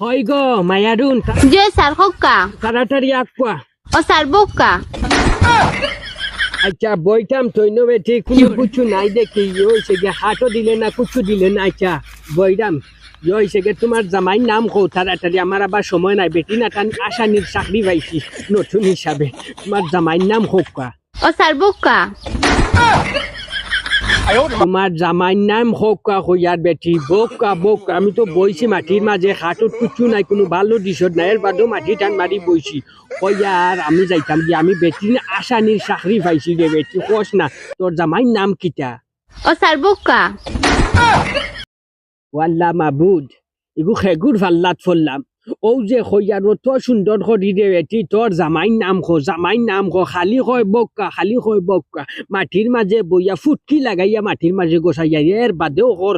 হয় গো মায়ারুন যে স্যার হক্কা। তাড়াতাড়ি আকুয়া। ও স্যার বক্কা। আচ্ছা বইটাম তৈন বেটি কোনো কিছু নাই দেখি। ইয়ে গে হাতও দিলে না কিছু দিলে না। আচ্ছা বইরাম ইয়ে গে তোমার জামাইর নাম কো তাড়াতাড়ি আমার আবার সময় নাই। বেটি না টান আসানির চাকরি পাইছি নতুন হিসাবে তোমার জামাইর নাম হোক কা ও স্যার বক্কা। তোমার জামাইর নাম হোক কা হইয়ার বেটি বোকা বোকা আমি তো বইছি মাটির মাঝে হাতত কিছু নাই কোনো ভালো দিশত নাই এর বাদেও মাটি টান মারি বইছি। কইয়ার আমি যাইতাম যে আমি বেটি না আসানির চাকরি পাইছি রে বেটি কোস না তোর জামাইর নাম কিটা ও স্যার বক্কা ওয়াল্লা মাবুদ এগু খেগুর ফাল্লাত ফললাম। ও যে খৈয়ার তো সুন্দর করি রে বেটি তোর জামাইর নাম খো জামাইর নাম খো খালি কয় বক্কা খালি কয় বক্কা। মাটির মাঝে বইয়া ফুটকি লাগাইয়া মাটির মাঝে গোসাইয়া এর বাদেও ও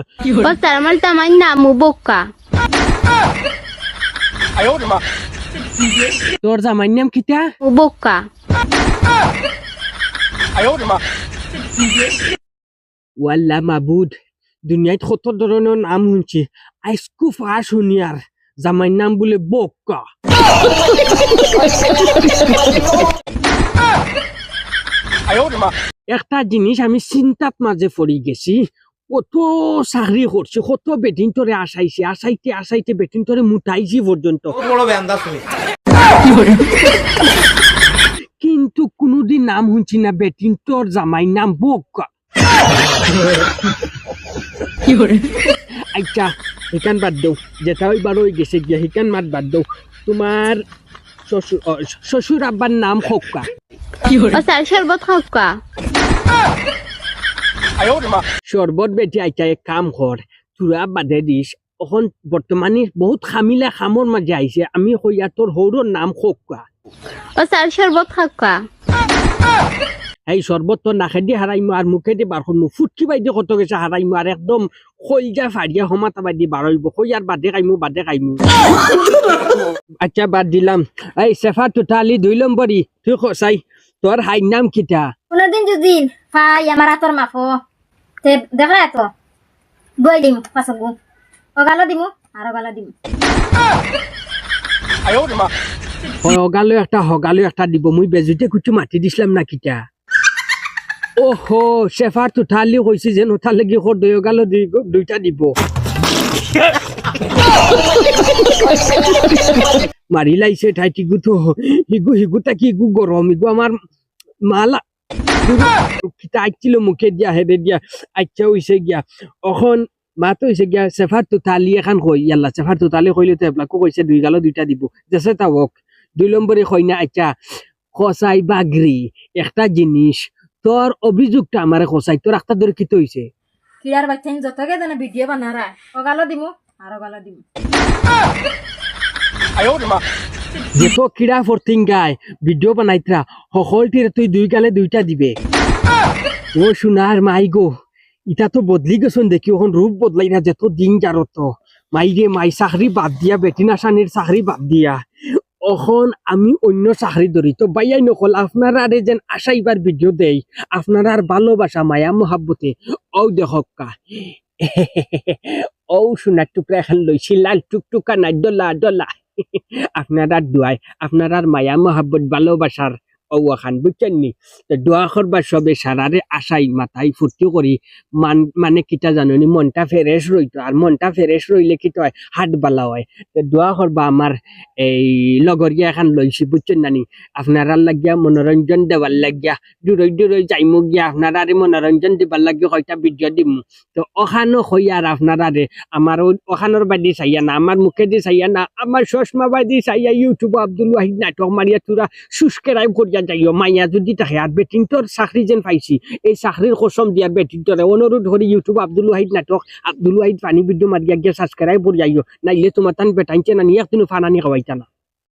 স্যার আমার জামাইর নাম বক্কা। তোর জামাইর নাম কিটা বক্কা। ওয়াল্লা মাবুদ দুনিয়াত কত ধরনের নাম শুনছি। আইসকু ফাঁস শুনি আর জামাইর নাম বলে বক্কা একটা জিনিস আমি চিন্তাত মাঝে পড়ি গেছি কত চাকরি করছি কত বেটিন তোরে আসাইছে আসাইতে আসাইতে বেটিন তোরে মুটাইছি পর্যন্ত কিন্তু কোনোদিন নাম শুনছি না বেটিন তোর জামাই নাম বক্কা আচ্ছা হিকান বাদ দেও যেটা ওইবার ওই গেছে গিয়া হিকান মাত বাদ দেও তোমার শ্বশুর শ্বশুর আব্বার নাম খোকা স্যার শরবত হক্কা শরবত বেটি আইতা এক কাম কর তোরা বাদে দিস এখন বর্তমানে বহুত খামিলা খামর মাঝে আইছে আমি কইয়া তোর সৌরর নাম খোকা ও স্যার শরবত হক্কা এই শরবত তো নাখে দি হারাইমু আর মুখে দি বার করমু ফুটকি বাই দি কত গেছে হারাইমু আর একদম খৈজা ফাড়িয়া সমাতা বাই দি বার হইব কইয়ার বাদে খাইমু বাদে খাইমু। আচ্ছা বাদ দিলাম। এই সেফা টোটালি দুই নম্বরই তুই খসাই তোর হাই নাম কিটা কোনোদিন যদি ভাই আমার হাতর মাফো তে দেখলে এত বই দিম গু। অগালো দিমু আর অগালো দিমু। হগালো একটা হগালো একটা দিব মুই বেজুতে কুচু মাতি দিছিলাম না কিটা ওহো সেফার টোটালি কইছি যে নোটা লাগি খর দই গালো দুইটা দিব। মারি লাইছে ঠাই টিগু তো হিগু হিগু তাকি হিগু গরম হিগু আমার মালা আইছিল মুখে দিয়া হেরে দিয়া। আচ্ছা হইছে গিয়া। অখন মাতো হইছে গিয়া সেফার টোটালি এখন কই ইয়াল্লা সেফার টোটালি কইলে তো এবলাকো কইছে দুই গালো দুইটা দিব। যেসে তাওক দুই নম্বরে কই না আচ্ছা খসাই বাগরি একটা জিনিস। তোর অভিযোগটা আমারে খসাই তোর একটা ধরে কিতে হইছে কিরার বাচ্চা যতকে জানে ভিডিও বানারা অগালো দিমু আর অগালো দিমু। যেত কিড়া ফরতিং গায় ভিডিও বানাইতরা সকলটির তুই দুই গালে দুইটা দিবে। ও সোনার মাই গো ইটা তো বদলি গেছন দেখি ওখন রূপ বদলাই না যেত দিন যারত মাই রে মাই চাকরি বাদ দিয়া বেটিনা সানির চাকরি বাদ দিয়া। অখন আমি অন্য চাকরি ধরি তো বাইয়াই নকল আপনারা আরে যেন আশাইবার ভিডিও দেই আপনারা আর ভালোবাসা, মায়া, মহাব্বতে। ও দেখক কা। ও সোনার টুকরা এখন লইছি লাল টুকটুকা নাই ডলা ডলা আপনারা দোয়াই আপনার মায়া, মহাব্বত ভালোবাসার ঔখান বুঝছেন নি? তো দোয়া করবার সবে সারারে আশাই মাথায় ফুর্তি করি, মান মানে কিটা জানি মনটা ফ্রেশ রইতো, আর মনটা ফ্রেশ রইলে কি হয় হাট বালা হয়। তো দোয়া করবা আমার এই লগরিয়া এখন লইছি বুঝছেন নানি আপনারা লাগিয়া মনোরঞ্জন দেওয়ার লাগিয়া দূরই দূরই যাইমু গিয়া আপনারা মনোরঞ্জন দিবার লাগিয়া কয়টা ভিডিও দিমু। তো ওখানো হই আর আপনারা আমার ও- ওখানোর বাদি চাইয়া না আমার মুখে দি চাইয়া না আমার চশমা বাদি চাইয়া ইউটিউব আব্দুল ওয়াহিদ নাটক মারিয়া তোরা সুস্কেরাইব করিয়া যাইও মাইয়া যদি থাকে আর বেটিং চাকরি যেন পাইছি। এই চাকরির কসম দিয়া বেটিং তোরে অনুরোধ করি ইউটিউব আব্দুল ওয়াহিদ নাটক, আব্দুল ওয়াহিদ পানি বিদ্যুৎ মারিয়া গিয়া সাবস্ক্রাইব করে যাইও নাইলে তোমার তান বেটাইছে না নিয়ে একদিনও ফানানি খাওয়াইতা না